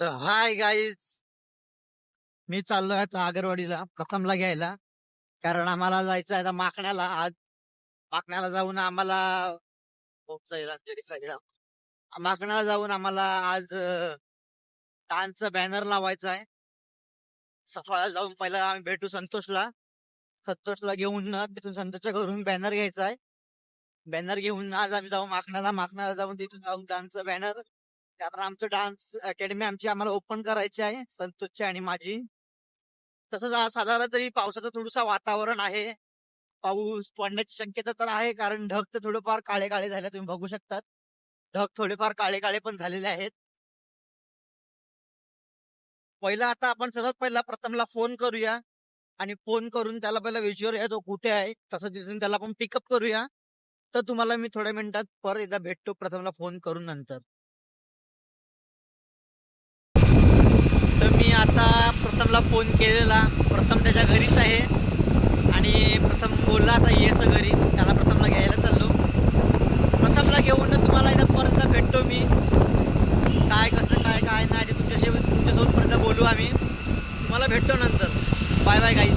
तर hi guys. मी चाललो आता आगरवाडीला प्रथमला घ्यायला. कारण आम्हाला जायचं आहे आता माकण्याला. आज माकण्याला जाऊन आम्हाला माकण्याला जाऊन आम्हाला आज डान्सचा बॅनर लावायचा आहे. सफाळा जाऊन पहिला आम्ही भेटू संतोषला. संतोषला घेऊन ना तिथून संतोषच्या घरून बॅनर घ्यायचा आहे. बॅनर घेऊन आज आम्ही जाऊ माकण्याला. माकण्याला जाऊन तिथून जाऊन डान्सचा बॅनर. कारण आमचं डान्स अकॅडमी आमची आम्हाला ओपन करायची आहे संतोषची आणि माझी. तसंच आज साधारण तरी पावसाचं थोडंसं वातावरण आहे. पाऊस पडण्याची शक्यता तर आहे कारण ढग तर थोडेफार काळे काळे झाले तुम्ही बघू शकतात. ढग थोडेफार काळे काळे पण झालेले आहेत. पहिला आता आपण सर्वात पहिला प्रथमला फोन करूया. आणि फोन करून त्याला पहिला विचारूया तो कुठे आहे? तसं तिथून त्याला आपण पिकअप करूया. तर तुम्हाला मी थोड्या मिनिटात परत एकदा भेटतो प्रथमला फोन करून नंतर तर मी आता प्रथमला फोन केलेला. प्रथम त्याच्या घरीच आहे. आणि प्रथम बोलला आता ये घरी. त्याला प्रथमला घ्यायला चाललो. प्रथमला घेऊन तुम्हाला एकदा परत भेटतो मी. काय कसं काय काय नाही ते तुमच्याशी तुमच्यासोबत परत बोलू आम्ही. तुम्हाला भेटतो नंतर. बाय बाय गाईज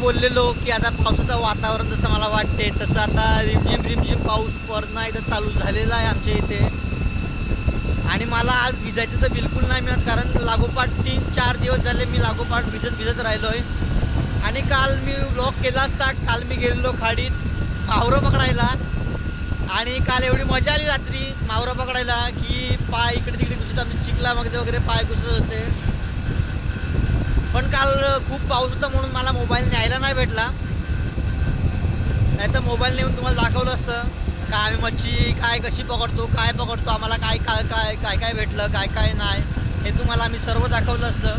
बोललेलो की आता पावसाचं वातावरण जसं मला वाटते तसं आता रिमझिम रिमझिम पाऊस पडणं इथं चालू झालेला आहे आमच्या इथे. आणि मला आज भिजायचं तर बिलकुल नाही मिळत कारण लागोपाठ तीन चार दिवस झाले मी लागोपाठ भिजत भिजत राहिलो आहे आणि काल मी ब्लॉक केला असता काल मी गेलेलो खाडीत मावरं पकडायला. आणि काल एवढी मजा आली रात्री मावरं पकडायला की पाय इकडे तिकडे घुसत आम्ही चिखला वगैरे वगैरे पाय घुसत होते. पण काल खूप पाऊस होता म्हणून मला मोबाईल न्यायला नाही भेटला. नाही तर मोबाईल नेऊन तुम्हाला दाखवलं असतं. का आम्ही मच्छी काय कशी पकडतो काय पकडतो आम्हाला काय काय काय काय काय भेटलं काय काय नाही हे तुम्हाला आम्ही सर्व दाखवलं असतं.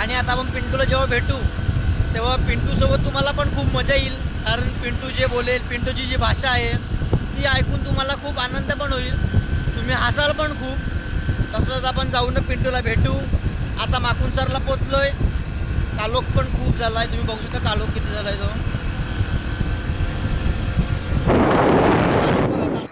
आणि आता आपण पिंटूला जेव्हा भेटू तेव्हा पिंटूसोबत तुम्हाला पण खूप मजा येईल. कारण पिंटू जे बोलेल पिंटूची जी भाषा आहे ती ऐकून तुम्हाला खूप आनंद पण होईल. तुम्ही हसाल पण खूप. तसंच आपण जाऊन पिंटूला भेटू. आता माकुंसरला पोचलोय. कालोख पण खूप झाला आहे तुम्ही बघू शकता कालोख किती झाला आहे तो कालोख बघा, कालोख.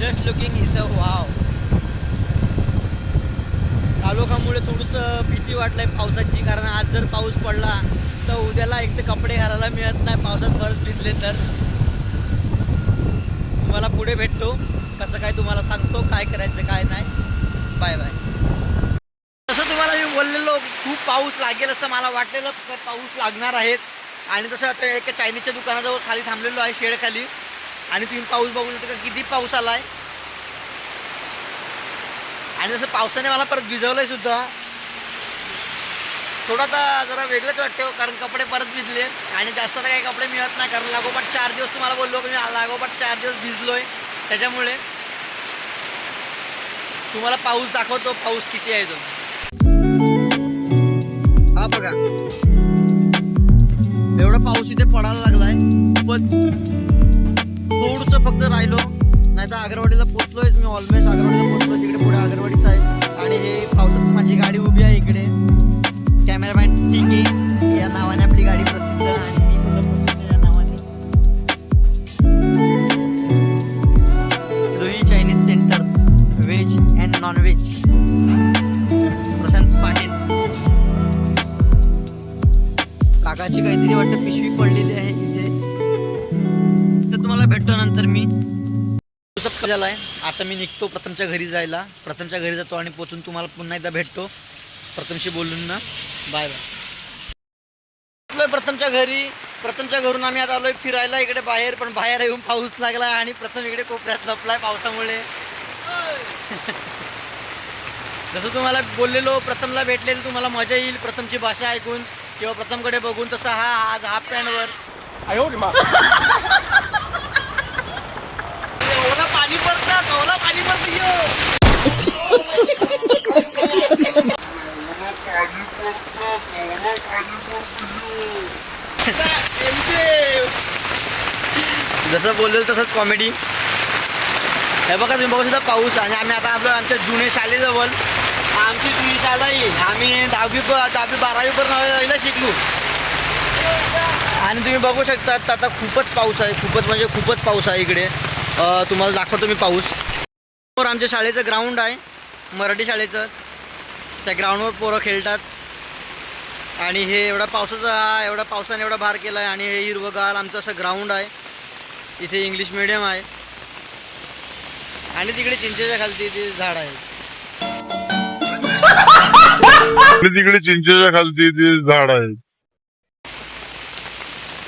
Just looking is the wow कालोखामुळे थोडंसं भीती वाटलंय पावसाची कारण आज जर पाऊस पडला तर उद्याला एक तर कपडे घालायला मिळत नाही पावसात परत भिजले तर. तुम्हाला पुढे भेटतो कसं काय तुम्हाला सांगतो काय करायचं काय नाही. बाय बाय तसं तुम्हाला मी बोललेलो खूप पाऊस लागेल असं मला वाटलेलं पाऊस लागणार आहेच. आणि तसं आता एका चायनीजच्या दुकानाजवळ खाली थांबलेलो आहे शेडखाली. आणि तुम्ही पाऊस बघू शकता का किती पाऊस आलाय. आणि जसं पावसाने मला परत भिजवलंय सुद्धा थोडं आता जरा वेगळंच वाटतं हो, कारण कपडे परत भिजले. आणि जास्त तर काही कपडे मिळत नाही कारण लागोपाठ चार दिवस तुम्हाला बोललो की मी लागोपाठ चार दिवस भिजलोय. त्याच्यामुळे तुम्हाला पाऊस दाखवतो पाऊस किती आहे तो. हा बघा. एवढा पाऊस इथे पडायला लागलाय खूपच. थोडस फक्त राहिलो नाही तर आगरवाडीला पोचलोय मी ऑलमोस्ट आगरवाडीला पोचलो तिकडे पुढे आगरवाडीच आहे. आणि हे पावसात माझी गाडी उभी आहे इकडे. कॅमेरामॅन ठीक आहे. या नावाने आपली गाडी प्रसिद्ध आणि मी सुद्धा प्रसिद्ध या नावाने. Rui Chinese centre veg and non veg Prashant Patil. काकाची काहीतरी वाटतं पिशवी पडलेली आहे इथे. तर तुम्हाला भेटतो नंतर मी. झाला आहे आता मी निघतो प्रथमच्या घरी जायला. प्रथमच्या घरी जातो आणि पोचून तुम्हाला पुन्हा एकदा भेटतो. प्रथमशी बोलून ना. Bye bye. प्रथमच्या घरी प्रथमच्या घरून आम्ही आता आलोय फिरायला इकडे बाहेर पण बाहेर येऊन पाऊस लागला आणि प्रथम इकडे कोपऱ्यात लपलाय पावसामुळे. जसं तुम्हाला बोललेलो प्रथमला भेटले तर तुम्हाला मजा येईल प्रथमची भाषा ऐकून किंवा प्रथमकडे बघून तसा हा आज हाफ पॅन्टवर ओला पाणी पडतात ओला पाणी पडतो जसं बोललेलं तसंच कॉमेडी हे बघा तुम्ही बघू सुद्धा पाऊस. आणि आम्ही आता आपलं आमच्या जुने शाळेजवळ आमची जुनी शाळा आहे. आम्ही दहावी प- दहावी बारावीपर्यंत शिकलो. आणि तुम्ही बघू शकता आता खूपच पाऊस आहे. खूपच म्हणजे खूपच पाऊस आहे इकडे. तुम्हाला दाखवतो मी पाऊस. समोर आमच्या शाळेचं ग्राउंड आहे. मराठी शाळेचं. त्या ग्राउंडवर पोरं खेळतात. आणि हे एवढा पावसाचा एवढा पावसाने एवढा भार केला आहे आणि हे हिरवगार आमचं असं ग्राउंड आहे. इथे इंग्लिश मिडियम आहे. आणि तिकडे चिंचेच्या खालती ते झाड आहे. तिकडे चिंचेच्या खालती ते झाड आहे.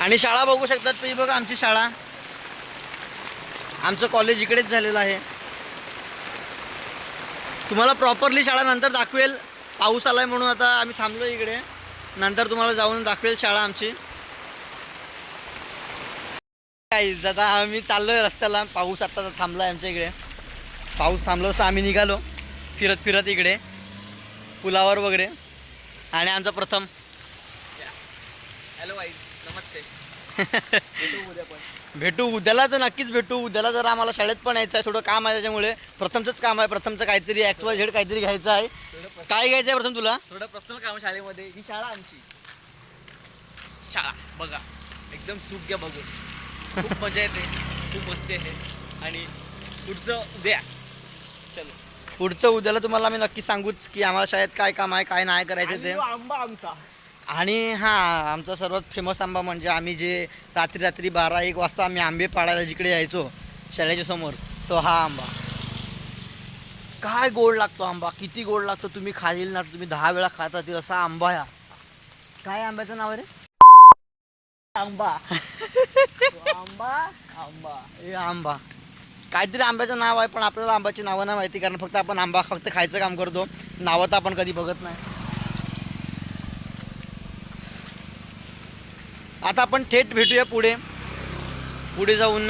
आणि शाळा बघू शकतात तुम्ही. बघा आमची शाळा. आमचं कॉलेज इकडेच झालेलं आहे. तुम्हाला प्रॉपरली शाळा नंतर दाखवेल. पाऊस आलाय म्हणून आता आम्ही थांबलो इकडे. नंतर तुम्हाला जाऊन दाखवेल शाळा आमची. काही आता आम्ही चाललोय रस्त्याला. पाऊस आता थांबलाय आमच्या इकडे. पाऊस थांबलो असं आम्ही निघालो. फिरत फिरत इकडे. पुलावर वगैरे. आणि आमचा प्रथम. हॅलो वाईज नमस्ते. भेटू उद्याला तर नक्कीच भेटू. उद्याला जर आम्हाला शाळेत पण यायचं आहे. थोडं काम आहे त्याच्यामुळे. प्रथमचंच काम आहे. प्रथमचं काहीतरी एक्स वाय झेड काहीतरी घ्यायचं आहे. काय घ्यायचं आहे प्रथम तुला? थोडं पर्सनल काम शाळेमध्ये. ही शाळा आमची. शाळा. बघा. एकदम सुख घ्या बघून. खूप मजा येते खूप मस्ती आहे. आणि पुढचं उद्या. चलो. पुढचं उद्याला तुम्हाला आम्ही नक्की सांगूच की आम्हाला शाळेत काय काम आहे काय नाही करायचं ते. आंबा आमचा. आणि हां आमचा सर्वात फेमस आंबा म्हणजे आम्ही जे रात्री रात्री बारा एक वाजता आम्ही आंबे पाडायला जिकडे यायचो शाळेच्या समोर तो हा आंबा. काय गोड लागतो आंबा किती गोड लागतो तुम्ही खालील ना तुम्ही दहा वेळा खात राहतील असा आंबा या. काय आंब्याचं नाव आहे रे? आंबा. आंबा? आंबा. हे आंबा. काहीतरी आंब्याचं नाव आहे पण आपल्याला आंब्याची नावं नाही माहिती कारण फक्त आपण आंबा फक्त खायचं काम करतो. नावं तर आपण कधी बघत नाही. आता आपण थेट भेटूया पुढे. पुढे जाऊन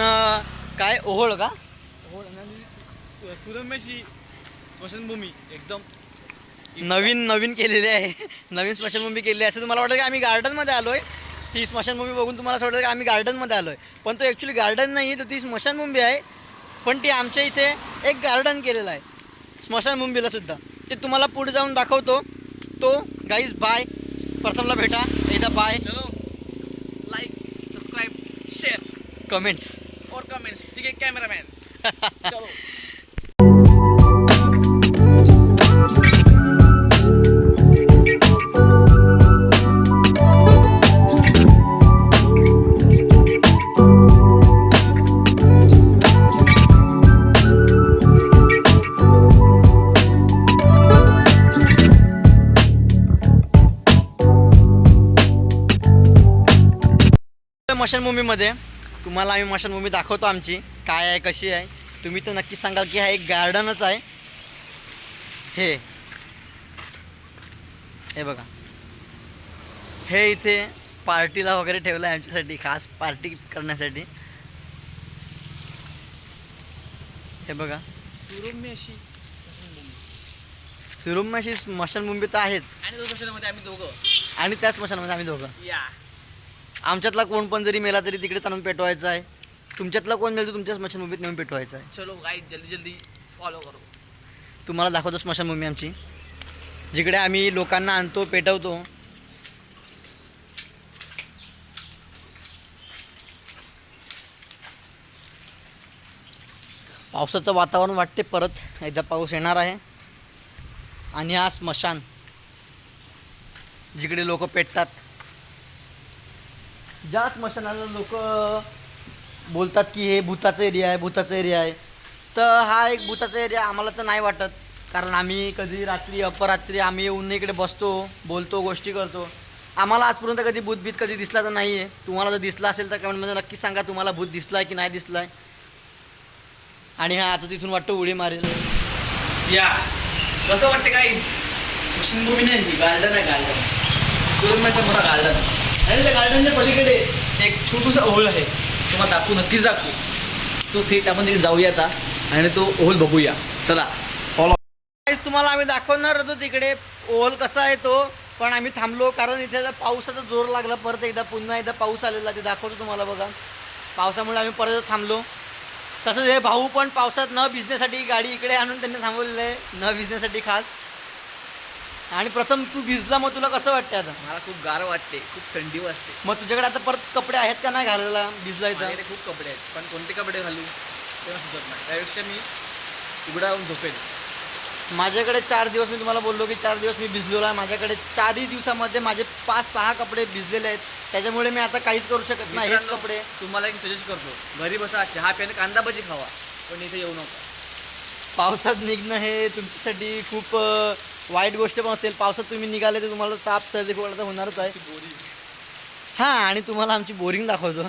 काय? ओहोळ का? आणि सुरम्याशी स्मशानभूमी एकदम. नवीन नवीन केलेली आहे. नवीन स्मशानभूमी केलेली आहे. असं तुम्हाला वाटतं की आम्ही गार्डनमध्ये आलो आहे ती स्मशानभूमी बघून तुम्हाला असं वाटतं की आम्ही गार्डनमध्ये आलो आहे पण तो ॲक्च्युली गार्डन नाही तर ती स्मशानभूमी आहे. पण ती आमच्या इथे एक गार्डन केलेलं आहे. स्मशानभूमीला सुद्धा. ते तुम्हाला पुढे जाऊन दाखवतो. तो गाईज बाय प्रथमला भेटा. एकदा bye like subscribe share comments और कमेंट्स ठीक आहे कॅमेरामॅन मशानभूमीमध्ये तुम्हाला आम्ही मशानभूमी दाखवतो आमची काय आहे कशी आहे. तुम्ही तर नक्की सांगाल की हा एक गार्डनच आहे. हे. हे बघा. हे इथे पार्टीला वगैरे ठेवलं आहे आमच्यासाठी खास पार्टी करण्यासाठी. हे बघा. सुरम्याशी स्मशानभूमी सुरुमाशी स्मशानभूमी तर आहेच. आणि आम्ही दोघं. आणि त्या स्मशानमध्ये आम्ही दोघं. या. आमच्यातला कोण पण जरी मेला तरी तिकडे ताणून पेटवायचा आहे. तुमच्यातला कोण मेल तर तुमच्या स्मशानभूमीत नेऊन पेटवायचा आहे. चलो गाईज जल्दी जल्दी फॉलो करो. तुम्हाला दाखवतो स्मशानभूमी आमची. जिकडे आम्ही लोकांना आणतो पेटवतो. पावसाचं वातावरण वाटते परत. एकदा पाऊस येणार आहे. आणि हा स्मशान जिकडे लोक पेटतात ज्या स्मशानाला लोक बोलतात की हे भूताचा एरिया आहे भूताचा एरिया आहे. तर हा एक भूताचा एरिया आम्हाला तर नाही वाटत. कारण आम्ही कधी रात्री अपरात्री आम्ही येऊन इकडे बसतो बोलतो गोष्टी करतो. आम्हाला आजपर्यंत कधी भूतभीत कधी दिसला तर नाही आहे तुम्हाला जर दिसला असेल तर कमेंटमध्ये नक्की सांगा तुम्हाला भूत दिसला आहे की नाही दिसला आहे आणि हा आता तिथून वाटतं उडी मारेल. या. कसं वाटतं काय भूमी नाही गार्डन आहे गार्डन सूर्यमाचा मोठा गार्डन आणि त्या गार्डनच्या पलीकडे एक छोटूसा ओहोल आहे. तुम्हाला दाखवू नक्कीच दाखवू. तो थेट आपण तिथे जाऊया आता आणि तो ओहोल बघूया. चला. फॉलो तुम्हाला आम्ही दाखवणार होतो तिकडे ओहोल कसा आहे तो पण आम्ही थांबलो कारण इथे पावसाचा जोर लागला. परत एकदा पुन्हा एकदा पाऊस आलेला ते दाखवतो तुम्हाला बघा. पावसामुळे आम्ही परत थांबलो. तसंच हे भाऊ पण पावसात न भिजण्यासाठी गाडी इकडे आणून त्यांनी थांबवलेलं आहे. न भिजण्यासाठी खास. आणि प्रथम तू भिजला मग तुला कसं वाटतं आता? मला खूप गार वाटते खूप थंडी वाजते. मग तुझ्याकडे आता परत कपडे आहेत का नाही घालायला भिजला इथं? माझ्याकडे खूप कपडे आहेत पण कोणते कपडे घालू? तेव्हा सुचत नाही. त्यापेक्षा मी उघडा येऊन झोपेल. माझ्याकडे चार दिवस मी तुम्हाला बोललो की चार दिवस मी भिजलेलो आहे. माझ्याकडे चारही दिवसामध्ये माझे पाच सहा कपडे भिजलेले आहेत. त्याच्यामुळे मी आता काहीच करू शकत नाही. हेच मित्रांनो, कपडे. तुम्हाला एक सजेस्ट करतो. घरी बसा चहा प्याने कांदा भजी खावा पण इथे येऊ नका. पावसात निघणं हे तुमच्यासाठी खूप अं, वाईट गोष्ट पण असेल पावसात तुम्ही निघाले तर तुम्हाला ताप सर्दी खोकला तर होणारच आहे. हा आणि तुम्हाला आमची बोरिंग दाखवतो.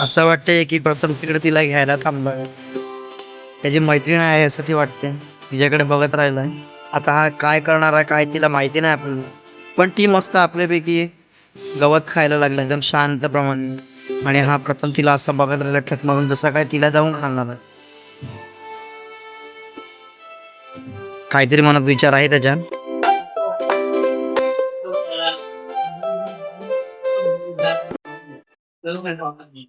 असं वाटतंय की प्रथम तिकडे तिला घ्यायला थांबलोय. त्याची मैत्रीण आहे असं ती वाटते. तिच्याकडे बघत राहिलंय. आता हा काय करणार आहे काय तिला माहिती नाही आपल्याला. पण ती मस्त आपल्यापैकी गवत खायला लागलं एकदम शांतप्रमाणे आणि हा प्रथम तिला असं बघत राहिला ठक म्हणून जसं काय तिला जाऊन खाणार आहे. काहीतरी मनात विचार आहे त्याच्या 都很少看你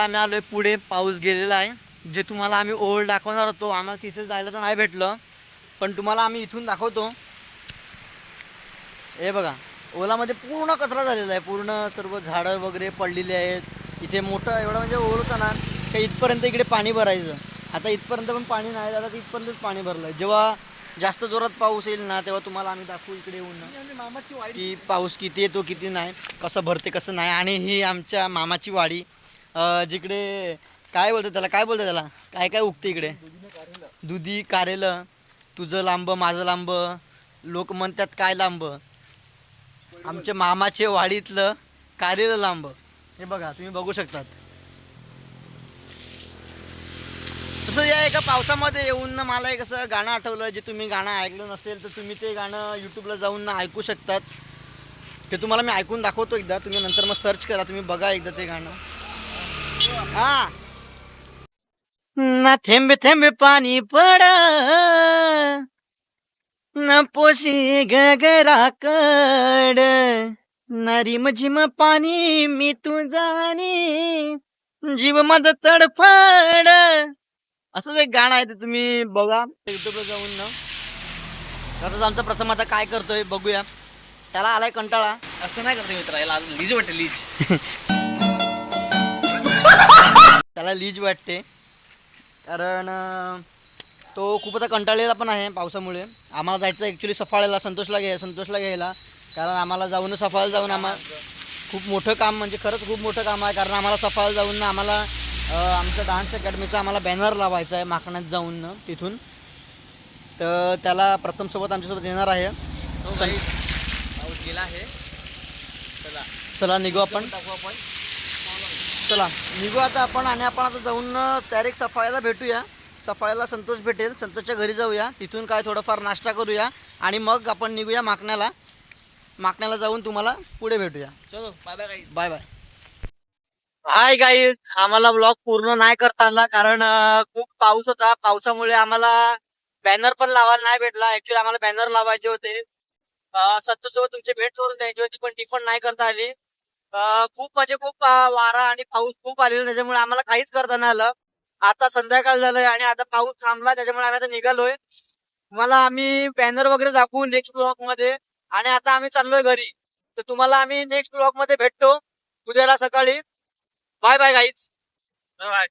आता आम्ही आलोय पुढे. पाऊस गेलेला आहे. जे तुम्हाला आम्ही ओळ दाखवणार होतो आम्हाला तिथे जायला तर नाही भेटलं. पण तुम्हाला आम्ही इथून दाखवतो. हे बघा ओलामध्ये पूर्ण कचरा झालेला आहे. पूर्ण सर्व झाडं वगैरे पडलेली आहेत. इथे मोठं एवढं म्हणजे ओळ होतं ना का इथपर्यंत इकडे पाणी भरायचं. आता इथपर्यंत पण पाणी नाही आता इथपर्यंतच पाणी भरलं आहे जेव्हा जास्त जोरात पाऊस येईल ना तेव्हा तुम्हाला आम्ही दाखवू इकडे येऊन वाडी की पाऊस किती येतो किती नाही कसं भरते कसं नाही. आणि ही आमच्या मामाची वाडी. अं, जिकडे काय बोलतात त्याला? काय बोलतात त्याला? काय काय उगते इकडे? दुधी कारेलं तुझं लांब माझं लांब. लोक म्हणतात काय लांब? आमच्या मामाचे वाडीतलं कारेलं लांब. हे बघा तुम्ही बघू शकतात. तसं या एका पावसामध्ये येऊन ना मला एक असं गाणं आठवलं जे तुम्ही गाणं ऐकलं नसेल तर तुम्ही ते गाणं यूट्यूबला जाऊन ना ऐकू शकतात. ते तुम्हाला मी ऐकून दाखवतो एकदा. तुम्ही नंतर मग सर्च करा तुम्ही बघा एकदा ते गाणं. हा. ना थेंबे थेंबे पाणी पड न पोशी गगराकड ना रिम झिम पाणी मी तुझानी जीव माझं तडफड. असंच एक गाणं आहे ते तुम्ही बघा युट्यूबला जाऊन ना. तसंच आमचं प्रथम आता काय करतोय बघूया. त्याला आलाय कंटाळा. असं नाही करतो मित्र याला लीज वाटते लीज त्याला लीज वाटते. कारण तो खूप आता कंटाळलेला पण आहे पावसामुळे. आम्हाला जायचं ॲक्च्युली सफाळ्याला संतोषला घ्याय संतोषला घ्यायला. कारण आम्हाला जाऊन सफाळ्याला जाऊन आम्हाला खूप मोठं काम म्हणजे खरंच खूप मोठं काम आहे. कारण आम्हाला सफाळ्याला जाऊन ना आम्हाला आमच्या डान्स अकॅडमीचा आम्हाला बॅनर लावायचा आहे माकणात जाऊन तिथून. तर त्याला प्रथम सोबत आमच्यासोबत येणार आहे. हो पाऊस गेला आहे. चला. चला निघू आपण. दाखवू आपण. चला निघू आता आपण आणि आपण आता जाऊन डायरेक्ट सफाळ्याला भेटूया. सफाळ्याला संतोष भेटेल. संतोषच्या घरी जाऊया. तिथून काय थोडंफार नाश्ता करूया आणि मग आपण निघूया माकण्याला. माकण्याला जाऊन तुम्हाला पुढे भेटूया. चलो bye bye guys bye bye hi guy आम्हाला ब्लॉग पूर्ण नाही करता आला कारण खूप पाऊस होता. पावसामुळे आम्हाला बॅनर पण लावायला नाही भेटला. ऍक्च्युली आम्हाला बॅनर लावायचे होते. सत्तूसोबत तुमची भेट करून द्यायची होती पण ती पण नाही करता आली. खूप म्हणजे खूप वारा आणि पाऊस खूप आलेला त्याच्यामुळे आम्हाला काहीच करता नाही आलं. आता संध्याकाळ झालंय आणि आता पाऊस थांबला त्याच्यामुळे आम्ही आता निघालोय. तुम्हाला आम्ही बॅनर वगैरे दाखवू नेक्स्ट ब्लॉकमध्ये. आणि आता आम्ही चाललोय घरी. तर तुम्हाला आम्ही नेक्स्ट ब्लॉकमध्ये भेटतो. उद्याला सकाळी. Bye bye guys bye